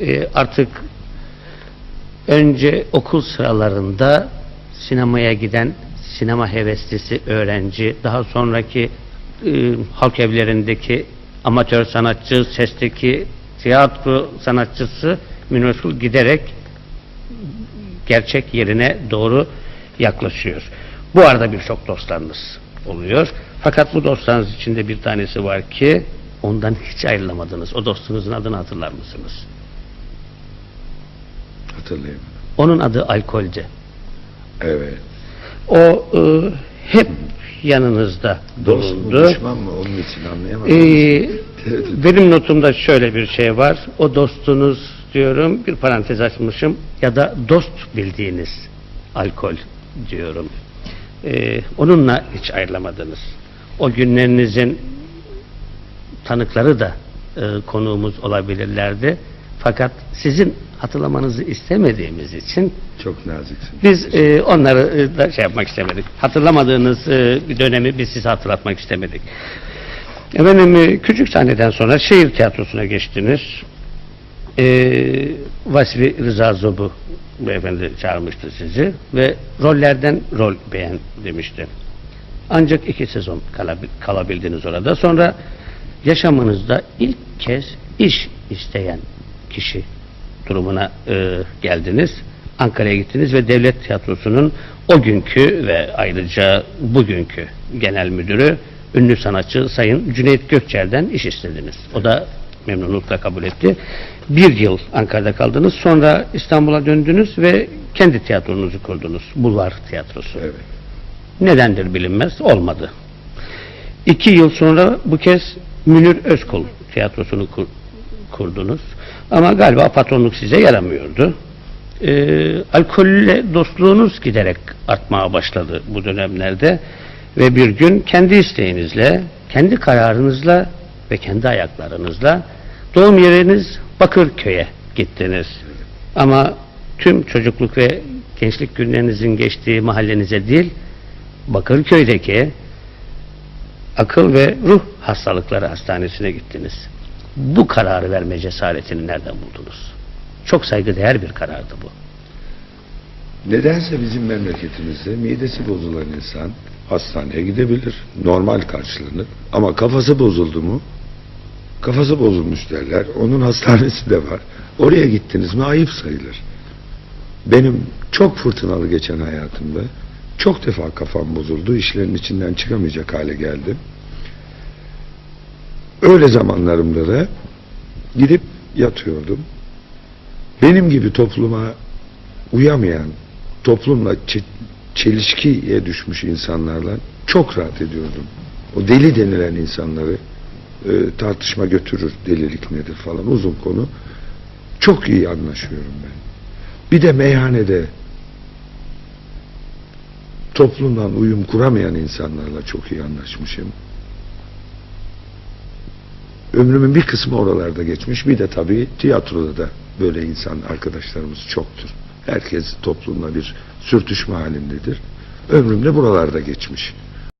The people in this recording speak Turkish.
e, artık önce okul sıralarında sinemaya giden sinema heveslisi öğrenci, daha sonraki e, halk evlerindeki amatör sanatçı, sesteki tiyatro sanatçısı Münir giderek gerçek yerine doğru yaklaşıyor. Bu arada birçok dostlarınız oluyor. Fakat bu dostlarınız içinde bir tanesi var ki ondan hiç ayrılamadınız. O dostunuzun adını hatırlar mısınız? Hatırlayayım. Onun adı alkolce. Evet. O e, hep yanınızda Dost mu bulundu. düşman mı onun için anlayamadım. Ee, benim notumda şöyle bir şey var. O dostunuz diyorum, bir parantez açmışım ya da dost bildiğiniz alkol diyorum. Ee, onunla hiç ayrılamadınız. O günlerinizin tanıkları da e, konuğumuz olabilirlerdi. Fakat sizin hatırlamanızı istemediğimiz için Çok naziksin. biz e, onları e, da şey yapmak istemedik. Hatırlamadığınız e, bir dönemi biz size hatırlatmak istemedik. Efendim e, küçük sahneden sonra şehir tiyatrosuna geçtiniz. E, Vasfi Rıza Zobu beyefendi çağırmıştı sizi ve rollerden rol beğen demişti. Ancak iki sezon kalabi- kalabildiniz orada. Sonra yaşamınızda ilk kez iş isteyen kişi durumuna e, geldiniz. Ankara'ya gittiniz ve Devlet Tiyatrosu'nun o günkü ve ayrıca bugünkü genel müdürü ünlü sanatçı Sayın Cüneyt Gökçer'den iş istediniz. O da memnunlukla kabul etti. Bir yıl Ankara'da kaldınız. Sonra İstanbul'a döndünüz ve kendi tiyatronuzu kurdunuz. Bulvar Tiyatrosu. Evet. Nedendir bilinmez. Olmadı. İki yıl sonra bu kez Münir Özkul tiyatrosunu kur- kurdunuz. Ama galiba patronluk size yaramıyordu. Ee, alkolle dostluğunuz giderek artmaya başladı bu dönemlerde. Ve bir gün kendi isteğinizle, kendi kararınızla ve kendi ayaklarınızla doğum yeriniz Bakırköy'e gittiniz. Ama tüm çocukluk ve gençlik günlerinizin geçtiği mahallenize değil, Bakırköy'deki akıl ve ruh hastalıkları hastanesine gittiniz. Bu kararı verme cesaretini nereden buldunuz? Çok saygıdeğer bir karardı bu. Nedense bizim memleketimizde midesi bozulan insan hastaneye gidebilir. Normal karşılanır. Ama kafası bozuldu mu kafası bozulmuş derler. Onun hastanesi de var. Oraya gittiniz mi ayıp sayılır. Benim çok fırtınalı geçen hayatımda çok defa kafam bozuldu. İşlerin içinden çıkamayacak hale geldim. Öyle zamanlarımda da gidip yatıyordum. Benim gibi topluma uyamayan, toplumla çe- çelişkiye düşmüş insanlarla çok rahat ediyordum. O deli denilen insanları e, tartışma götürür, delilik nedir falan uzun konu. Çok iyi anlaşıyorum ben. Bir de meyhanede toplumdan uyum kuramayan insanlarla çok iyi anlaşmışım. Ömrümün bir kısmı oralarda geçmiş. Bir de tabii tiyatroda da böyle insan arkadaşlarımız çoktur. Herkes toplumla bir sürtüşme halindedir. Ömrüm de buralarda geçmiş.